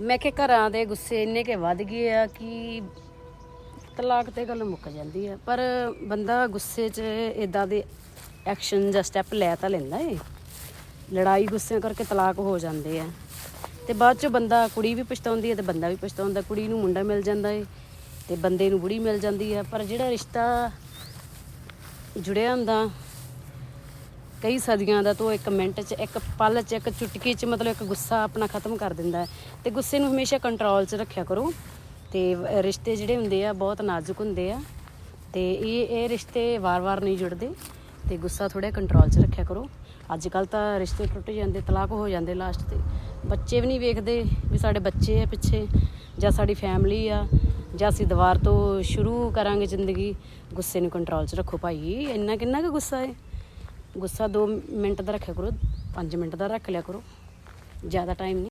ਮੈਂ ਕਿ ਘਰਾਂ ਦੇ ਗੁੱਸੇ ਇੰਨੇ ਕੇ ਵੱਧ ਗਏ ਆ ਕਿ ਤਲਾਕ ਤੇ ਗੱਲ ਮੁੱਕ ਜਾਂਦੀ ਆ। ਪਰ ਬੰਦਾ ਗੁੱਸੇ 'ਚ ਇਦਾਂ ਦੇ ਐਕਸ਼ਨ ਜਾਂ ਸਟੈਪ ਲੈ ਤਾਂ ਲੈਂਦਾ ਏ। ਲੜਾਈ ਗੁੱਸੇ ਕਰਕੇ ਤਲਾਕ ਹੋ ਜਾਂਦੇ ਆ। ਤੇ ਬਾਅਦ 'ਚ ਬੰਦਾ ਕੁੜੀ ਵੀ ਪਛਤਾਉਂਦੀ ਹੈ ਤੇ ਬੰਦਾ ਵੀ ਪਛਤਾਉਂਦਾ। ਕੁੜੀ ਨੂੰ ਮੁੰਡਾ ਮਿਲ ਜਾਂਦਾ ਏ ਤੇ ਬੰਦੇ ਨੂੰ ਬੁੜੀ ਮਿਲ ਜਾਂਦੀ ਆ। ਪਰ ਜਿਹੜਾ ਰਿਸ਼ਤਾ ਜੁੜਿਆ ਹੁੰਦਾ ਕਈ ਸਦੀਆਂ ਦਾ ਤੋਂ ਇੱਕ ਮਿੰਟ 'ਚ, ਇੱਕ ਪਲ 'ਚ, ਇੱਕ ਚੁਟਕੀ 'ਚ ਮਤਲਬ ਇੱਕ ਗੁੱਸਾ ਆਪਣਾ ਖਤਮ ਕਰ ਦਿੰਦਾ ਹੈ। ਤੇ ਗੁੱਸੇ ਨੂੰ ਹਮੇਸ਼ਾ ਕੰਟਰੋਲ 'ਚ ਰੱਖਿਆ ਕਰੋ। ਤੇ ਰਿਸ਼ਤੇ ਜਿਹੜੇ ਹੁੰਦੇ ਆ, ਬਹੁਤ ਨਾਜ਼ੁਕ ਹੁੰਦੇ ਆ। ਤੇ ਇਹ ਇਹ ਰਿਸ਼ਤੇ ਵਾਰ-ਵਾਰ ਨਹੀਂ ਜੁੜਦੇ। ਤੇ ਗੁੱਸਾ ਥੋੜਾ ਕੰਟਰੋਲ 'ਚ ਰੱਖਿਆ ਕਰੋ। ਅੱਜ ਕੱਲ ਤਾਂ ਰਿਸ਼ਤੇ ਟੁੱਟ ਜਾਂਦੇ, ਤਲਾਕ ਹੋ ਜਾਂਦੇ ਲਾਸਟ ਤੇ। ਬੱਚੇ ਵੀ ਨਹੀਂ ਵੇਖਦੇ ਵੀ ਸਾਡੇ ਬੱਚੇ ਆ ਪਿੱਛੇ, ਜਾਂ ਸਾਡੀ ਫੈਮਿਲੀ ਆ, ਜਾਂ ਅਸੀਂ ਦੁਬਾਰ ਤੋਂ ਸ਼ੁਰੂ ਕਰਾਂਗੇ ਜ਼ਿੰਦਗੀ। ਗੁੱਸੇ ਨੂੰ ਕੰਟਰੋਲ 'ਚ ਰੱਖੋ ਭਾਈ। ਇੰਨਾ ਕਿੰਨਾ ਕੁ ਗੁੱਸਾ ਹੈ? ਗੁੱਸਾ 2 ਮਿੰਟ ਦਾ ਰੱਖਿਆ ਕਰੋ 5 ਮਿੰਟ ਦਾ ਰੱਖ ਲਿਆ ਕਰੋ, ਜ਼ਿਆਦਾ ਟਾਈਮ ਨਹੀਂ